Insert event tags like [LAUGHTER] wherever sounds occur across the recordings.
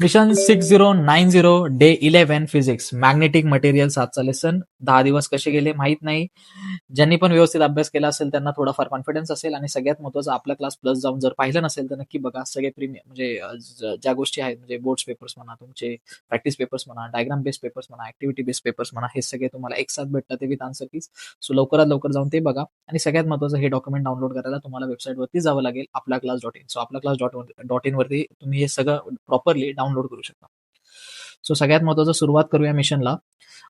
Mission six zero nine zero day eleven physics. Magnetic materials आजचा lesson दहा दिवस कसे गेले माहीत नाही. ज्यांनी पण व्यवस्थित अभ्यास केला असेल त्यांना थोडाफार कॉन्फिडन्स असेल आणि सगळ्यात महत्त्वाचा आपला क्लास प्लस जाऊन जर पाहिलं नसेल तर नक्की बघा. सगळे प्रीमियम म्हणजे ज्या गोष्टी आहेत म्हणजे बोर्ड्स पेपर्स म्हणा तुमचे प्रॅक्टिस पेपर्स म्हणा डायग्राम बेस्ड पेपर्स म्हणा ऍक्टिव्हिटी बेस्ड पेपर्स म्हणा हे सगळे तुम्हाला एक साथ भेटतात. ते विथ आन्सर कीज सो लवकरात लवकर जाऊन ते बघा. आणि सगळ्यात महत्वाचं हे डॉक्युमेंट डाउनलोड करायला तुम्हाला वेबसाईटवरती जावं लागेल. आपला क्लास डॉट इन सो आपला क्लास डॉट डॉट इन वरती तुम्ही हे सगळं प्रॉपरली डाउनलोड करू शकता. सो सगळ्यात महत्वाचं सुरुवात करूया मिशनला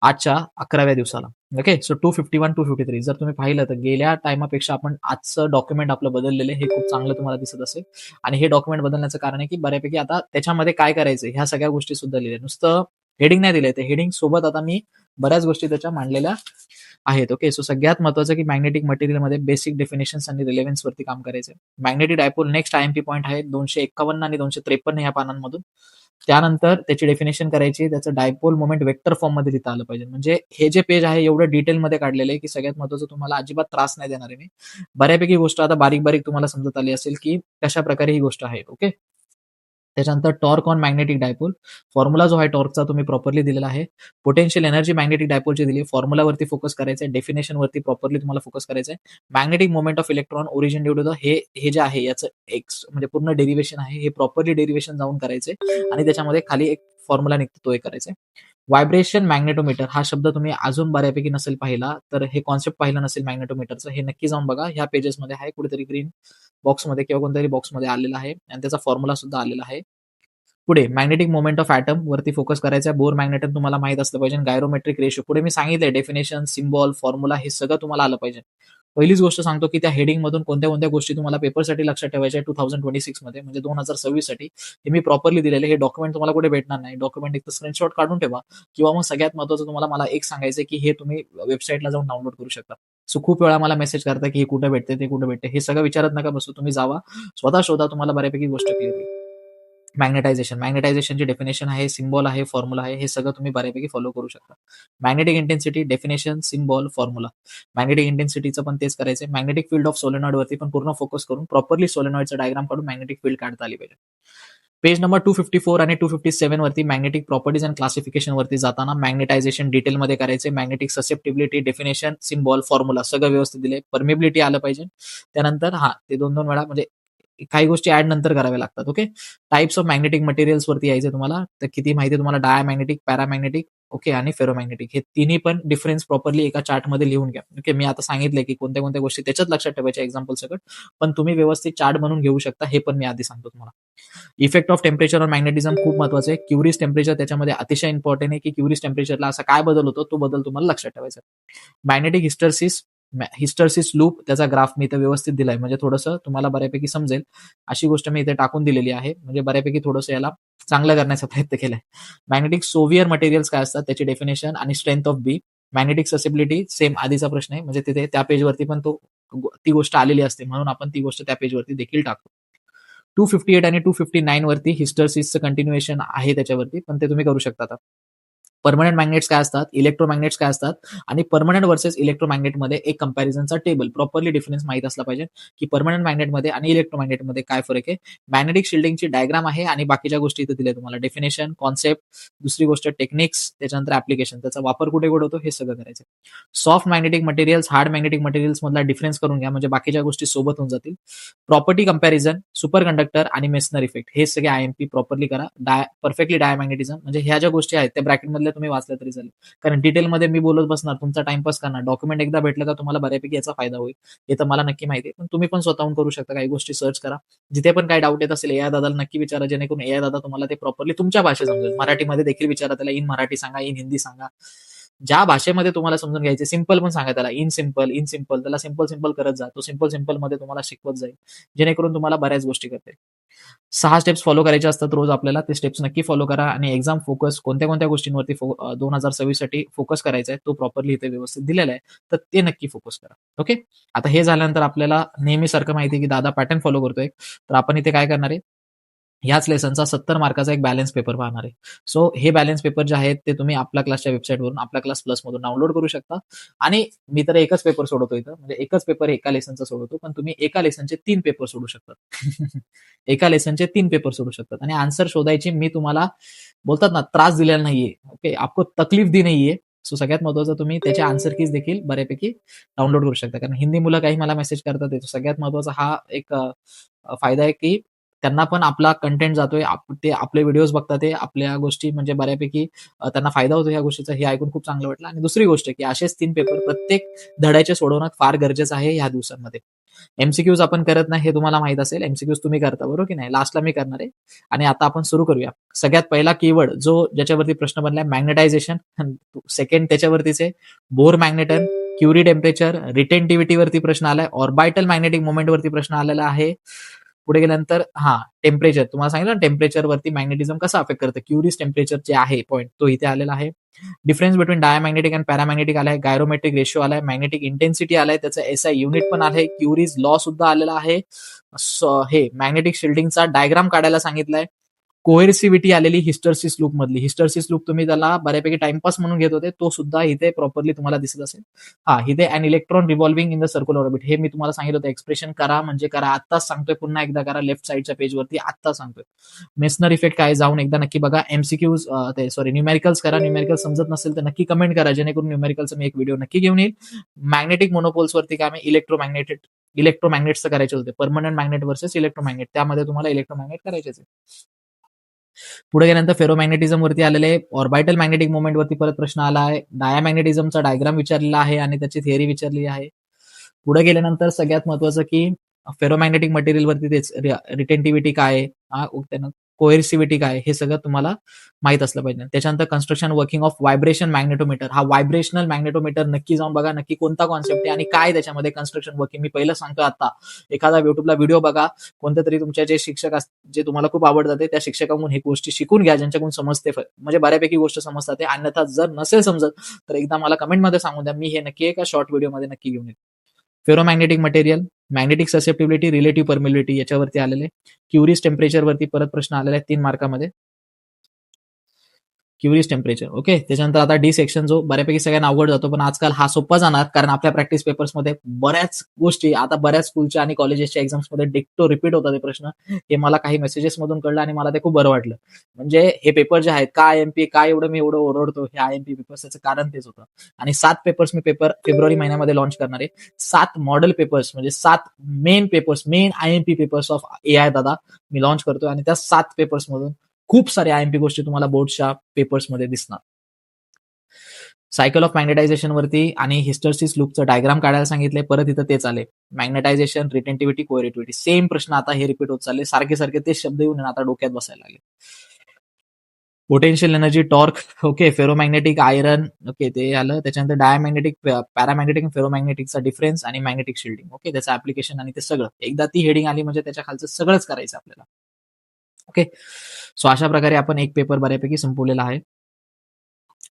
आजच्या अकराव्या दिवसाला. Okay so two fifty one two fifty three जर तुम्ही पाहिलं तर गेल्या टायमापेक्षा आपण आजचं डॉक्युमेंट आपलं बदललेलं हे खूप चांगलं तुम्हाला दिसत असेल. आणि हे डॉक्युमेंट बदलण्याचं कारण आहे की बऱ्यापैकी आता त्याच्यामध्ये काय करायचं ह्या सगळ्या गोष्टी सुद्धा लिहिल्या. नुसतं हेडिंग नाही दिले ते हेडिंग सोबत आता मी बऱ्याच गोष्टी त्याच्या मांडलेल्या आहेत. ओके सो सगळ्यात महत्वाचं की मॅग्नेटिक मटेरियलमध्ये बेसिक डेफिनेशन आणि रिलेव्हन्स वरती काम करायचं magnetic dipole next IMP point आहे. दोनशे एक्कावन्न आणि दोनशे त्रेपन्न या पानांमधून. त्यानंतर त्याची डेफिनेशन करायची त्याचं डायपोल मोमेंट वेक्टर फॉर्ममध्ये लिहिता आलं पाहिजे. म्हणजे हे जे पेज आहे एवढं डिटेलमध्ये काढलेलं आहे की सगळ्यात महत्वाचं तुम्हाला अजिबात त्रास नाही देणार आहे मी. बऱ्यापैकी गोष्ट आता बारीक बारीक तुम्हाला समजत आली असेल की कशा प्रकारे ही गोष्ट आहे ओके त्याच्यानंतर torque on magnetic dipole. Formula जो आहे टॉर्कचा तुम्ही प्रॉपरली दिलेला आहे. पोटेन्शियल एनर्जी मॅग्नेटिक डायपोलची दिली फॉर्म्युलावरती फोकस करायचं आहे डेफिनेशन वरती प्रॉपरली तुम्हाला फोकस करायचं आहे magnetic moment of electron origin due to the हे हे जे आहे याचं एक्स म्हणजे पूर्ण डेरिवेशन आहे हे प्रॉपरली डेरिवेशन जाऊन करायचे आणि त्याच्यामध्ये खाली एक फॉर्म्युला निघतो तो एक करायचा आहे. व्हायब्रेशन मॅग्नेटोमीटर हा शब्द तुम्ही अजून बऱ्यापैकी नसेल पाहिला तर हे कॉन्सेप्ट पाहिलं नसेल मॅग्नेटोमीटरचं हे नक्की जाऊन बघा. ह्या पेजेसमध्ये आहे कुठेतरी ग्रीन बॉक्समध्ये किंवा कोणत्यातरी बॉक्समध्ये आलेला आहे आणि त्याचा फॉर्म्युला सुद्धा आलेला आहे. पुढे मॅग्नेटिक मोमेंट ऑफ ऍटम वरती फोकस करायचा आहे. बोर मॅग्नेटम तुम्हाला माहीत असलं पाहिजे. गायरोमेट्रिक रेशो पुढे मी सांगितलंय डेफिनेशन सिम्बॉल फॉर्म्युला हे सगळं तुम्हाला आलं पाहिजे. पहिलीच गोष्ट सांगतो की त्या हेडिंग मधून कोणत्या कोणत्या गोष्टी तुम्हाला पेपरसाठी लक्षात ठेवायच्या टू थाउजंड ट्वेंटी सिक्समध्ये. म्हणजे दोन हजार सव्वीससाठी हे मी प्रॉपरली दिलेले हे डॉक्युमेंट तुम्हाला कुठे भेटणार नाही. डॉक्युमेंट एक स्क्रीनशॉट काढून ठेवा. किंवा मग सगळ्यात महत्वाचं तुम्हाला मला एक सांगायचं की हे तुम्ही वेबसाईटला जाऊन डाउनलोड करू शकता. सो खूप वेळा मला मेसेज करता की हे कुठे भेटते ते कुठे भेटते हे सगळं विचारत नका बसू. तुम्ही जावा. स्वतः शोधा तुम्हाला बऱ्यापैकी गोष्ट क्लिअर होईल. मॅग्नेटायझेशन. मॅग्नेटायझेशनची डेफिनेशन आहे सिम्बॉल आहे फॉर्म्युला आहे हे सगळं तुम्ही बऱ्यापैकी फॉलो करू शकता. Magnetic intensity definition symbol formula magnetic इंटेन्सिटीचं पण तेच करायचं मॅग्नेटिक फील्ड ऑफ सोलेनॉइड वरती पण पूर्ण फोकस करून प्रॉपरली सोलेनॉइडचं डायग्राम काढून मॅग्नेटिक फील्ड काढता आली पाहिजे. Page number two fifty four आणि टू फिफ्टी सेव्हन वरती मॅग्नेटिक प्रॉपर्टीज अँड क्लासिफिकेशन वरती जाताना मॅग्नेटायझेशन डिटेलमध्ये करायचे magnetic susceptibility definition symbol formula सगळं व्यवस्थित दिले परमिबिलिटी आलं पाहिजे. त्यानंतर हा ते दोन दोन वेळा म्हणजे काही गोष्टी ऍड नंतर कराव्या लागतात okay types of magnetic materials वरती यायचे तुम्हाला. तर किती माहिती आहे तुम्हाला? डायमॅग्नेटिक पॅरामॅग्नेटिक ओके आणि फेरोमॅग्नेटिक हे तिन्ही पण डिफरन्स प्रॉपरली एका चार्टमध्ये लिहून घ्या. ओके मी आता सांगितलंय की कोणत्या कोणत्या गोष्टी त्याच्यात लक्षात ठेवायच्या एक्झाम्पल सकट पण तुम्ही व्यवस्थित चार्ट बनवून घेऊ शकता हे पण मी आधी सांगतो तुम्हाला. Effect of temperature on magnetism खूप महत्वाचं आहे. क्युरिस टेम्परेचर त्याच्यामध्ये अतिशय इम्पॉर्टंट आहे की क्युरिस टेम्परेचरला असा काय बदल होतो तो बदल तुम्हाला लक्षात ठेवायचा मॅग्नेटिक हिस्टर्सिस हिस्टर्सिस लूप त्याचा ग्राफ मी इथे व्यवस्थित दिलाय. म्हणजे थोडंसं तुम्हाला बऱ्यापैकी समजेल. अशी गोष्ट मी इथे टाकून दिलेली आहे. म्हणजे बऱ्यापैकी थोडंसं याला चांगलं करण्याचा प्रयत्न केलाय. मॅग्नेटिक सोवियर मटेरियल्स काय असतात त्याची डेफिनेशन आणि strength of B. Magnetic susceptibility same आधीचा प्रश्न आहे. म्हणजे तिथे त्या पेजवरती पण तो ती गोष्ट आलेली असते. म्हणून आपण ती गोष्ट त्या पेजवरती देखील टाकतो टू फिफ्टी एट आणि टू फिफ्टी नाईन वरती हिस्टर्सिसचं कंटिन्युएशन आहे त्याच्यावरती. पण ते तुम्ही करू शकता परमनंट मॅग्नेट्स काय असतात? इलेक्ट्रोमॅग्नेट्स काय असतात? आणि परमनंट वर्सेस इलेक्ट्रोमॅग्नेटमध्ये एक कम्पॅरिझनचा टेबल प्रॉपरली डिफरन्स माहीत असला पाहिजे की परमनंट मॅग्नेटमध्ये आणि इलेक्ट्रोमॅग्नेटमध्ये काय फरक आहे? मॅग्नेटिक शिल्डिंगची डायग्राम आहे आणि बाकीच्या गोष्टी इथे दिल्या तुम्हाला. डेफिनेशन कॉन्सेप्ट दुसरी गोष्ट टेक्निक्स त्याच्यानंतर ऍप्लिकेशन त्याचा वापर कुठे कुठे होतो हे सगळं करायचं soft magnetic materials hard magnetic materials मधला डिफरन्स करून घ्या. म्हणजे बाकीच्या गोष्टी सोबत होऊन जातील. प्रॉपर्टी कंपॅरिझन सुपर कंडक्टर आणि मेसनर इफेक्ट हे सगळे आयएमपी प्रॉपरली करा. डाय परफेक्टली डायमॅग्नेटिझम म्हणजे ह्या ज्या गोष्टी आहेत त्या ब्रॅकेटमधल्या तुम्ही वाचल्या तरी चालेल. कारण डिटेलमध्ये मी बोलत बसणार तुमचा टाइमपास करणार. डॉक्युमेंट एकदा भेटलं का तुम्हाला बऱ्यापैकी याचा फायदा होईल. हे तर मला नक्की माहिती आहे. पण तुम्ही पण स्वतःहून करू शकता काही गोष्टी सर्च करा. जिथे पण काही डाऊट येत असेल या दादाला नक्की विचारा. जेणेकरून या दादा तुम्हाला ते प्रॉपरली तुमच्या भाषेत समजेल. मराठीमध्ये देखील विचारा त्याला. इन मराठी सांगा इन हिंदी सांगा. ज्या भाषेमध्ये तुम्हाला समजून घ्यायचे सिंपल पण सांगा त्याला. इन सिंपल इन सिंपल त्याला सिंपल सिंपल करत जा. तो सिंपल सिंपलमध्ये तुम्हाला शिकवत जाईल. जेणेकरून तुम्हाला बऱ्याच गोष्टी करते सहा स्टेप्स फॉलो करायचे असतात रोज आपल्याला ते स्टेप्स नक्की फॉलो करा आणि एक्झाम फोकस कोणत्या कोणत्या गोष्टींवरती दोन हजार सव्वीससाठी फोकस करायचा आहे तो प्रॉपरली इथे व्यवस्थित दिलेला आहे तर ते नक्की फोकस करा. ओके आता हे झाल्यानंतर आपल्याला नेहमीसारखं माहिती आहे की दादा पॅटर्न फॉलो करतोय. तर आपण इथे काय करणार आहे? ह्याच लेसनचा सत्तर मार्काचा एक बॅलन्स पेपर पाहणार आहे. सो हे बॅलन्स पेपर जे आहेत ते तुम्ही आपल्या क्लासच्या वेबसाईटवरून आपल्या क्लास प्लस मधून डाउनलोड करू शकता. आणि मी तर एकच पेपर सोडवतो इथं. म्हणजे एकच पेपर एका लेसनचा सोडवतो पण तुम्ही एका लेसनचे तीन पेपर सोडू शकता. [LAUGHS] एका लेसनचे तीन पेपर सोडू शकतात. आणि आन्सर शोधायची मी तुम्हाला बोलतात ना त्रास दिलेला नाहीये. ओके आपको तकलीफ दी नाहीये. सो सगळ्यात महत्वाचं तुम्ही त्याचे आन्सर कीज देखील बऱ्यापैकी डाउनलोड करू शकता. कारण हिंदी मुलं काही मला मेसेज करतात सगळ्यात महत्त्वाचा हा एक फायदा आहे की त्यांना पण आपला कंटेंट जातोय. ते आपले व्हिडिओज बघतात ते आपल्या गोष्टी म्हणजे बऱ्यापैकी त्यांना फायदा होतो या गोष्टीचा हे ऐकून खूप चांगलं वाटलं. आणि दुसरी गोष्ट की असेच तीन पेपर प्रत्येक धड्याचे सोडवणं फार गरजेचं आहे या दिवसांमध्ये. एमसीक्यूज आपण करत नाही हे तुम्हाला माहीत असेल. एमसीक्यूज तुम्ही करता बरोबर की नाही? लास्टला मी करणार आहे. आणि आता आपण सुरू करूया. सगळ्यात पहिला कीवर्ड जो ज्याच्यावरती प्रश्न बनलाय मॅग्नेटायझेशन सेकंड त्याच्यावरतीचे बोर मॅग्नेटन क्युरी टेम्परेचर रिटेंटिव्हिटीवरती प्रश्न आलाय ऑर्बायटल मॅग्नेटिक मुवमेंटवरती प्रश्न आलेला आहे. पुढे गेल्यानंतर हा टेम्परेचर तुम्हाला सांगितलं ना टेम्परेचरवरती मॅग्नेटिझम कसं अफेक्ट करतं? क्युरियस टेम्परेचर जे आहे पॉईंट तो इथे आलेला आहे. Difference between diamagnetic and paramagnetic आलाय गायरोमेट्रिक रेशो आलाय मॅग्नेटिक इंटेन्सिटी आलाय त्याचं एस आय युनिट पण आहे क्युरीज लॉ सुद्धा आलेला आहे. हे मॅग्नेटिक शिल्डिंगचा डायग्राम काढायला सांगितलाय. कोहेरसिव्हिटी आलेली हिस्टरसिस लूप मधली. हिस्टरसिस लूप तुम्ही त्याला बऱ्यापैकी टाइमपास म्हणून घेत होते तो सुद्धा इथे प्रॉपरली तुम्हाला दिसत असेल. हा इथे an electron revolving in the circular orbit हे मी तुम्हाला सांगितलं होतं. एक्सप्रेशन करा म्हणजे करा. आत्ताच सांगतोय पुन्हा एकदा करा. लेफ्ट साईडच्या पेजवरती आत्ता सांगतोय. मेसनर इफेक्ट काय जाऊन एकदा नक्की बघा. एमसीक्यूज ते सॉरी न्यूमेरिकल्स करा. न्यूमेरिकल समजत नसेल तर नक्की कमेंट करा. जेणेकरून न्यूमेरिकलचं मी एक व्हिडिओ नक्की घेऊन येईल. मॅग्नेटिक मोनोपोल्स वरती काय मी इलेक्ट्रोमॅग्नेटिक इलेक्ट्रोमॅग्नेटचं करायचे होते. परमनंट मॅग्नेट वर्सेस इलेक्ट्रोमॅग्नेट त्यामध्ये तुम्हाला इलेक्ट्रोमॅग्नेट करायचे पुढे गेल्यानंतर फेरोमॅग्नेटिझम वरती आलेले ऑर्बायटल मॅग्नेटिक मुवमेंट वरती परत प्रश्न आला आहे. डायामॅग्नेटिझमचा डायग्राम विचारलेला आहे आणि त्याची थिअरी विचारली आहे. पुढे गेल्यानंतर सगळ्यात महत्वाचं की फेरोमॅग्नेटिक मटेरियल वरती तेच रिटेंटिव्हिटी काय कोएर्सिव्हिटी काय हे सगळं तुम्हाला माहीत असलं पाहिजे. त्याच्यानंतर construction working of vibration magnetometer हा व्हायब्रेशनल मॅग्नेटोमीटर नक्की जाऊन बघा नक्की कोणता कॉन्सेप्ट आहे आणि काय त्याच्यामध्ये कन्स्ट्रक्शन वर्किंग मी पहिलं सांगतो आता. एखादा युट्यूबला व्हिडिओ बघा कोणत्या तरी तुमच्या जे शिक्षक जे तुम्हाला खूप आवडतात त्या शिक्षकांकडून हे गोष्टी शिकून घ्या ज्यांच्याकडून समजते म्हणजे बऱ्यापैकी गोष्ट समजतात अन्यथा जर नसेल समजत तर एकदा मला कमेंटमध्ये सांगून द्या. मी हे नक्की एका शॉर्ट व्हिडिओमध्ये नक्की घेऊन येतो. Ferromagnetic material magnetic susceptibility relative permeability याच्यावरती आलेले. क्युरियस टेम्परेचरवरती परत प्रश्न आलेला आहे तीन मार्कामध्ये क्युरियस टेम्परेचर ओके? त्याच्यानंतर आता डी सेक्शन जो बऱ्यापैकी सगळ्यांना अवघड जातो पण आजकाल हा सोपा जाणार कारण आपल्या प्रॅक्टिस पेपर्समध्ये बऱ्याच गोष्टी आता बऱ्याच स्कूलच्या आणि कॉलेजेसच्या एक्झाम्समध्ये डिक्टो रिपीट होतात ते प्रश्न. हे मला काही मेसेजेस मधून कळलं आणि मला ते खूप बरं वाटलं. म्हणजे हे पेपर जे आहेत काय एमपी काय एवढं मी एवढं ओरडतो हे आय एम पी पेपर्स त्याचं कारण तेच होतं. आणि सात पेपर्स मी पेपर फेब्रुवारी महिन्यामध्ये लॉन्च करणार आहे. सात मॉडेल पेपर्स म्हणजे सात main papers main I M P papers of A I दादा मी लॉन्च करतो आणि त्या सात पेपर्स मधून खूप सारे आय एम पी गोष्टी तुम्हाला बोर्डच्या पेपर्समध्ये दिसणार. सायकल ऑफ मॅग्नेटायझेशन वरती आणि हिस्टरसिस लुकचं डायग्राम काढायला सांगितले परत इथं तेच आले मॅग्नेटायझेशन रिटेंटिव्हिटी कोएरिटिव्हिटी सेम प्रश्न आता हे रिपीट होत चालले. सारखे सारखे ते शब्द येऊन आता डोक्यात बसायला लागले. Potential energy torque okay ferromagnetic iron okay ते आलं. त्याच्यानंतर डायमॅग्नेटिक पॅरामॅग्नेटिक फेरोमॅग्नेटिकचा डिफरन्स आणि मॅग्नेटिक शिल्डिंग ओके त्याचं ऍप्लिकेशन आणि ते सगळं. एकदा ती हेडिंग आली म्हणजे त्याच्या खालचं सगळंच करायचं आपल्याला. ओके सो अशा प्रकारे आपण एक पेपर बऱ्यापैकी संपवलेला आहे.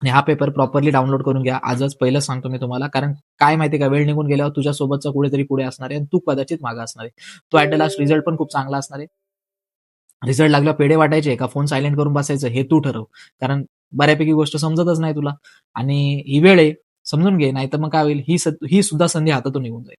आणि हा पेपर प्रॉपरली डाउनलोड करून घ्या. आजच पहिलं सांगतो मी तुम्हाला. कारण काय माहिती का? वेळ निघून गेल्यावर तुझ्या सोबतचा कुठेतरी पुढे असणार आहे आणि तू कदाचित मागा असणार आहे. तो ऍट द लास्ट रिझल्ट पण खूप चांगला असणार आहे. रिझल्ट लागला पेढे वाटायचे का फोन सायलेंट करून बसायचं हे तू ठरव. कारण बऱ्यापैकी गोष्ट समजतच नाही तुला. आणि ही वेळ आहे समजून घे नाही तर मग काय होईल? ही ही सुद्धा संधी हातातून निघून जाईल.